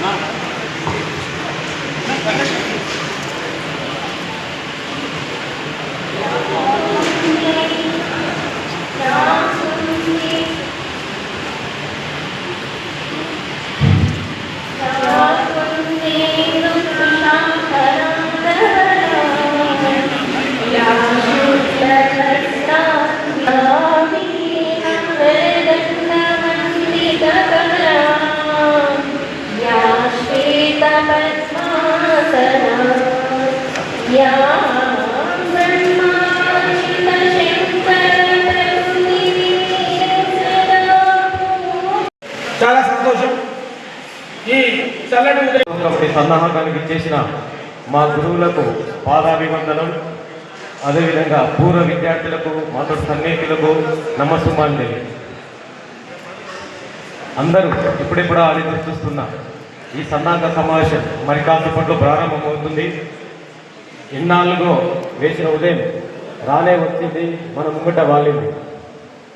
Não. సన్నాహకానికి చేసిన మా గురువులకు పాదాభివందనం. అదేవిధంగా పూర్వ విద్యార్థులకు మాతో సన్నిహితులకు నమస్సుమాంజలి. అందరూ ఇప్పుడిప్పుడు ఆలోచన చూస్తున్న ఈ సన్నాహక సమావేశం మరి కాసేపట్లో ప్రారంభమవుతుంది. ఇన్నాళ్ళుగో వేసిన ఉదయం రానే వచ్చింది మన ముంగట వాలింది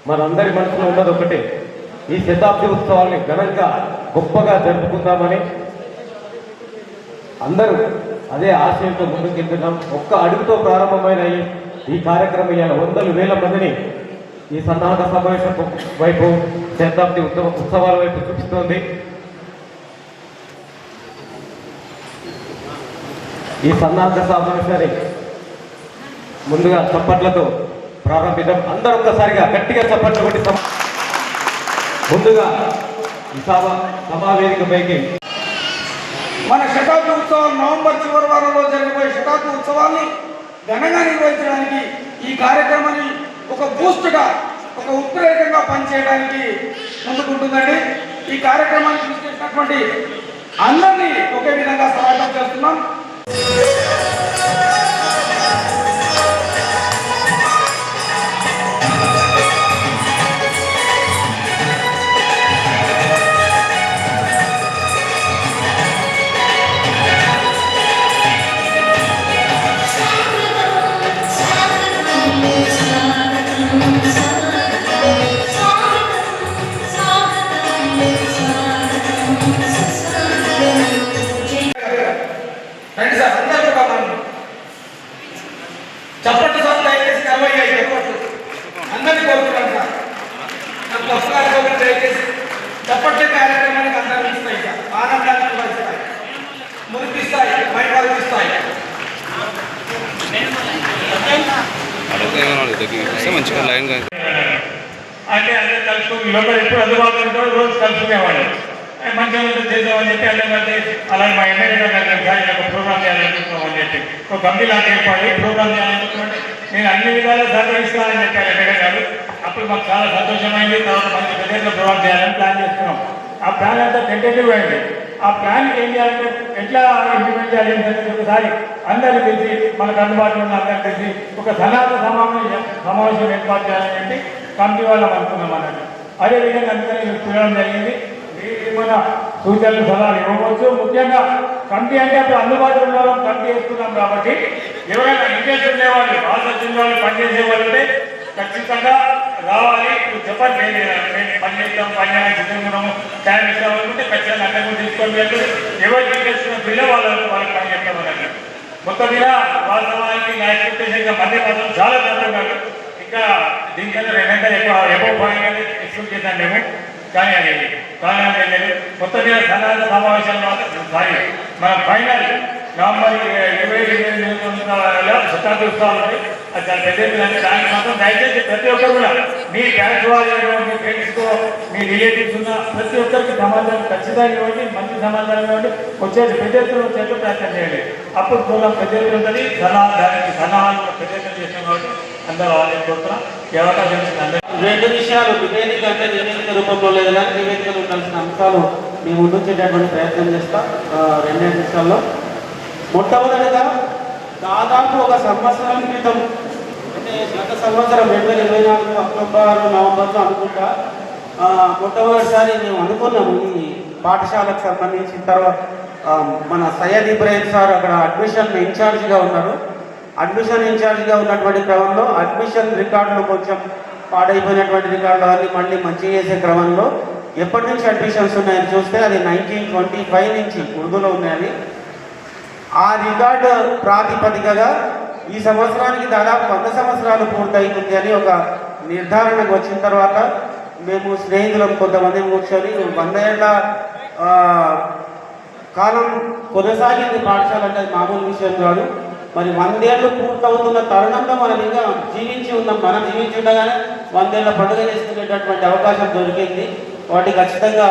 మనందరి మనసులో ఉన్నది ఒకటే ఈ శతాబ్ది ఉత్సవాల్ని ఘనంగా గొప్పగా జరుపుకుందామని అందరూ అదే ఆశయంతో ముందుకెళ్తున్నాం ఒక్క అడుగుతో ప్రారంభమైన ఈ కార్యక్రమం ఇవాళ వందల వేల మందిని ఈ సన్నాహక సమావేశం వైపు శతాబ్ది ఉత్సవ ఉత్సవాల వైపు చూపిస్తోంది. ఈ సన్నాహక సమావేశాన్ని ముందుగా చప్పట్లతో ప్రారంభిద్దాం. అందరూ ఒక్కసారిగా గట్టిగా చప్పట్లు కొట్టి ముందుగా ఈ సభ సమావేదికపైకి శతాబ్ది ఉత్సవం నవంబర్ చివరి వారంలో జరగబోయే శతాబ్ది ఉత్సవాన్ని ఘనంగా నిర్వహించడానికి ఈ కార్యక్రమాన్ని ఒక బూస్ట్గా ఒక ఉత్ప్రేరకంగా పనిచేయడానికి ముందుకుంటుందండి. ఈ కార్యక్రమాన్ని తీసుకొచ్చినటువంటి అందరినీ ఒకే విధంగా స్వాగతం చేస్తున్నాం. రండి సార్ అందరూ కూడా మనం చప్పట్లు సార్ దయచేసి అరవై ఐదు చప్పట్లు. అందరినీ కోరుతున్నాను సార్. నాకు పుస్తకాలు గారు దయచేసి చప్పట్ల కార్యక్రమానికి అందరూ ఇస్తాయి సార్ ఆనందాన్ని కూడా మురిపిస్తాయి మైపాలు ఇస్తాయి మంచిగా లైన్గా అంటే అందరూ కలుసుకుని లోపల ఎప్పుడు అందుబాటులో ఉంటారో రోజు కలుసుకునేవాళ్ళు మంచి మంచిగా ఉంటుంది చేద్దామని చెప్పి అదే అలాగే మా ఎమ్మెల్యే గారు ఇలా ఒక ప్రోగ్రామ్ చేయాలనుకుంటున్నాం అని చెప్పి ఒక కమిటీ లాంటి ఏర్పడి ప్రోగ్రామ్ చేయాలనుకుంటున్నాం నేను అన్ని విధాలు సహకరిస్తానని చెప్పాను ఎమ్మెల్యే గారు అప్పుడు మాకు చాలా సంతోషమైంది. తర్వాత మంచి ప్రదేశంలో ప్రోగ్రామ్ చేయాలని ప్లాన్ చేస్తున్నాం. ఆ ప్లాన్ అంతా టెంటేటివ్ అయింది. ఆ ప్లాన్ ఏం చేయాలంటే ఎట్లా ఇంప్లిమెంట్ చేయాలి ఒకసారి అందరికీ తెలిసి మనకు అందుబాటులో ఉన్న అందరికీ తెలిసి ఒక సనాతన సమావేశం సమావేశం ఏర్పాటు చేయాలని చెప్పి కమిటీ వాళ్ళం అనుకున్నాం అన్నట్టు. అదేవిధంగా అందుకని చూడడం జరిగింది. మీరు ఏమైనా సూచనలు సలహాలు ఇవ్వవచ్చు. ముఖ్యంగా కమిటీ అంటే అప్పుడు అందుబాటులో ఉన్న వాళ్ళం కమిటీ వేస్తున్నాం కాబట్టి ఎవరైనా ఇంట్రెస్ట్ ఉండేవాళ్ళు ఆసక్తి ఉండేవాళ్ళు పనిచేసే వాళ్ళు ఉంటే ఖచ్చితంగా రావాలి. ఇప్పుడు చెప్పండి నేను నేను పని చేస్తాం పని చేయడానికి సిద్ధంగా టైం ఇస్తాం అనుకుంటే ఖచ్చితంగా అక్కడ కూడా తీసుకొని వెళ్తే ఎవరికి ఇంట్రెస్ట్ ఉన్న పిల్ల వాళ్ళు వాళ్ళకి పని చేస్తామని మొత్తం మీద వాస్తవానికి నా ఎక్స్పెక్టేషన్ మధ్య మాత్రం చాలా తక్కువ ఇంకా దీనికన్నా రెండంటే ఎక్కువ ఎక్కువ పాయింట్ ఎక్స్పెక్ట్ చేశాను మేము. కానీ అది కానీ అది లేదు మొత్తం మీద సమావేశాలు మాత్రం సారీ మన ఫైనల్ నవంబర్ ఇరవై ఇరవై నియోజకవర్గాల శతాబ్ది ఉత్సవాలు అది చాలా పెద్ద దానికి మాత్రం దయచేసి ప్రతి ఒక్కరు కూడా మీ బ్యాంక్ వాళ్ళు మీ ఫ్రెండ్స్తో మీ రిలేటివ్స్ ఉన్న ప్రతి ఒక్కరికి సమాధానం ఖచ్చితంగా ఇవ్వండి మంచి సమాధానం ఇవ్వండి. వచ్చేసి పెద్ద ఎత్తున వచ్చేట్టు ప్రయత్నం చేయండి. అప్పుడు దూరం పెద్ద ఎత్తున ఉంటుంది సలహా దానికి సలహాలు కూడా పెద్ద ఎత్తున చేసాం కాబట్టి ఈ అవకాశం రెండు విషయాలు నివేదిక అంటే నివేదిక రూపంలో లేదు కానీ నివేదికలు ఉండాల్సిన అంశాలు మీ ముందు వచ్చేటటువంటి ప్రయత్నం చేస్తా రెండే నిమిషాల్లో మొట్టమొదటిగా దాదాపు ఒక సంవత్సరం క్రితం అంటే గత సంవత్సరం రెండు వేల ఇరవై నాలుగు అక్టోబర్ నవంబర్లో అనుకుంటా మొట్టమొదటిసారి మేము అనుకున్నాము ఈ పాఠశాలకు సంబంధించిన తర్వాత మన సయ్యద్ ఇబ్రాహిం సార్ అక్కడ అడ్మిషన్ ఇన్ఛార్జిగా ఉన్నారు. అడ్మిషన్ ఇన్ఛార్జ్గా ఉన్నటువంటి క్రమంలో అడ్మిషన్ రికార్డులు కొంచెం పాడైపోయినటువంటి రికార్డులు అన్ని మళ్ళీ మంచి చేసే క్రమంలో ఎప్పటి నుంచి అడ్మిషన్స్ ఉన్నాయని చూస్తే అది నైన్టీన్ ట్వంటీ ఫైవ్ నుంచి ఉర్దూలో ఉన్నాయని ఆ రికార్డు ప్రాతిపదికగా ఈ సంవత్సరానికి దాదాపు వంద సంవత్సరాలు పూర్తయింది అని ఒక నిర్ధారణకు వచ్చిన తర్వాత మేము స్నేహితులం కొంతమంది కూర్చొని వంద ఏళ్ళ కాలం కొనసాగింది పాఠశాల అంటే మామూలు విషయం కాదు. మరి వందేళ్ళు పూర్తవుతున్న తరుణంలో మనం ఇంకా జీవించి ఉన్నాం. మనం జీవించి ఉండగానే వందేళ్ళ పండుగ చేసుకునేటటువంటి అవకాశం దొరికింది. వాటి ఖచ్చితంగా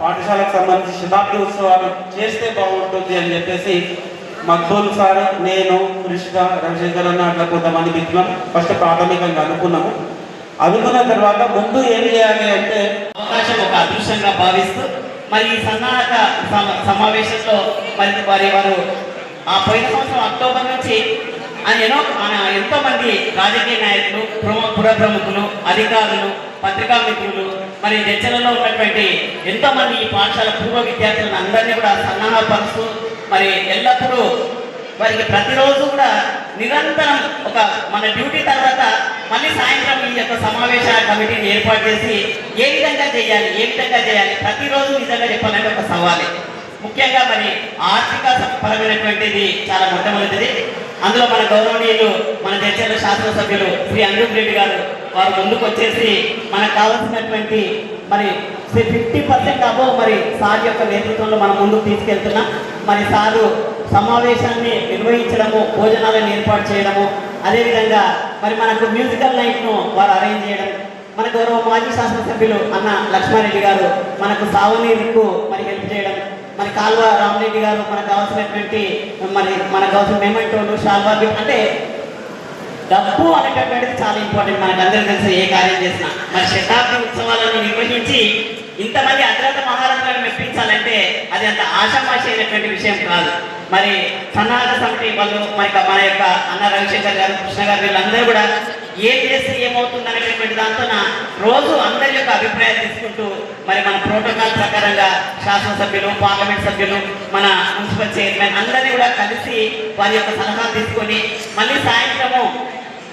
పాఠశాలకు సంబంధించి శతాబ్ది ఉత్సవాలు చేస్తే బాగుంటుంది అని చెప్పేసి మక్బూల్ సార్ నేను కృష్ణ రవిశంకర్ అన్న అట్లా కొంతమంది మిత్రులం ఫస్ట్ ప్రాథమికంగా అనుకున్నాము. అనుకున్న తర్వాత ముందు ఏం చేయాలి అంటే అవకాశం ఒక అదృష్టంగా భావిస్తూ మరి ఈ సన్నాహక సమావేశంలో మరి వారి వారు ఆ పోయిన సంవత్సరం అక్టోబర్ నుంచి ఆయన ఎన్నో ఆయన ఎంతో మంది రాజకీయ నాయకులు ప్రము పుర ప్రముఖులు అధికారులు పత్రికా మిత్రులు మరి చర్చలలో ఉన్నటువంటి ఎంతో మంది ఈ పాఠశాల పూర్వ విద్యార్థులను అందరినీ కూడా సన్నాహపరుస్తూ మరి ఎల్లప్పుడూ వారికి ప్రతిరోజు కూడా నిరంతరం ఒక మన డ్యూటీ తర్వాత మళ్ళీ సాయంత్రం ఈ యొక్క సమావేశ కమిటీని ఏర్పాటు చేసి ఏ విధంగా చేయాలి ఏ విధంగా చేయాలి ప్రతిరోజు నిజంగా చెప్పాలంటే ఒక సవాలే. ముఖ్యంగా మరి ఆర్థిక పరమైనటువంటిది చాలా మొట్టమొదటిది. అందులో మన గౌరవనీయులు మన చర్చల శాసనసభ్యులు శ్రీ అనూప్ రెడ్డి గారు వారు ముందుకు వచ్చేసి మనకు కావాల్సినటువంటి మరి శ్రీ ఫిఫ్టీ పర్సెంట్ అబో మరి సార్ యొక్క నేతృత్వంలో మనం ముందుకు తీసుకెళ్తున్నాం. మరి సారు సమావేశాన్ని నిర్వహించడము భోజనాలను ఏర్పాటు చేయడము అదేవిధంగా మరి మనకు మ్యూజికల్ నైట్ను వారు అరేంజ్ చేయడం. మన గౌరవ మాజీ శాసనసభ్యులు అన్న లక్ష్మారెడ్డి గారు మనకు సావనీరుకు మరి హెల్ప్ చేయడం. మరి కాల్వ రామరెడ్డి గారు మనకు కావాల్సినటువంటి మరి మనకు కావాల్సిన మెమెంటోలు షాల్వా అంటే డబ్బు అనేటటువంటిది చాలా ఇంపార్టెంట్ మనకు అందరికీ తెలుసు ఏ కార్యం చేసినా. మరి శతాబ్ది ఉత్సవాలను నిర్వహించి ఇంతమంది అగ్రత మహారాష్ట్ర అది అంత ఆశామాషి అయినటువంటి విషయం కాదు. మరి సన్నాహక సమితి వాళ్ళు మరి మన యొక్క అన్న రవిశంకర్ గారు కృష్ణ గారు వీళ్ళందరూ కూడా ఏం చేస్తే ఏమవుతుంది అనేటటువంటి దాంతో రోజు అందరి యొక్క అభిప్రాయాలు తీసుకుంటూ మరి మన ప్రోటోకాల్ ప్రకారంగా శాసనసభ్యులు పార్లమెంట్ సభ్యులు మన మున్సిపల్ చైర్మన్ అందరినీ కూడా కలిసి వారి యొక్క సలహా తీసుకొని మళ్ళీ సాయంత్రము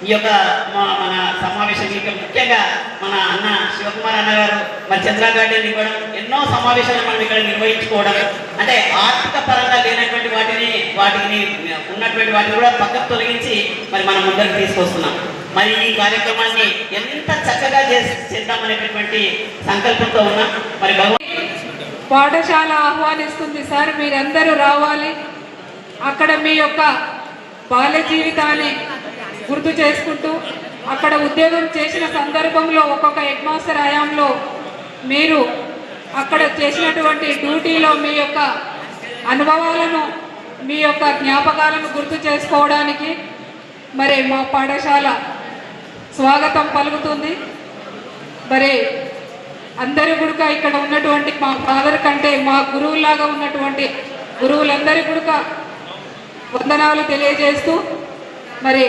ఈ యొక్క మన సమావేశం ఇంకా ముఖ్యంగా మన అన్న శివకుమార్ అన్న గారు మరి చంద్ర గార్డెన్ ఇవ్వడం ఎన్నో సమావేశాలు మనం ఇక్కడ నిర్వహించుకోవడం అంటే ఆర్థిక పరంగా లేనటువంటి వాటిని వాటిని ఉన్నటువంటి వాటిని కూడా పక్కకు తొలగించి మరి మనం ముందరికి తీసుకొస్తున్నాం. మరి ఈ కార్యక్రమాన్ని ఎంత చక్కగా చేసి చేద్దామనేటటువంటి సంకల్పంతో ఉన్నాం. మరి భగవాన్ పాఠశాల ఆహ్వానిస్తుంది సార్ మీరందరూ రావాలి. అక్కడ మీ యొక్క బాల్య జీవితాన్ని గుర్తు చేసుకుంటూ అక్కడ ఉద్యోగం చేసిన సందర్భంలో ఒక్కొక్క హెడ్ మాస్టర్ హయాంలో మీరు అక్కడ చేసినటువంటి డ్యూటీలో మీ యొక్క అనుభవాలను మీ యొక్క జ్ఞాపకాలను గుర్తు చేసుకోవడానికి మరి మా పాఠశాల స్వాగతం పలుకుతుంది. మరి అందరూ కూడా ఇక్కడ ఉన్నటువంటి మా ఫాదర్ కంటే మా గురువులాగా ఉన్నటువంటి గురువులందరి కూడా వందనాలు తెలియజేస్తూ మరి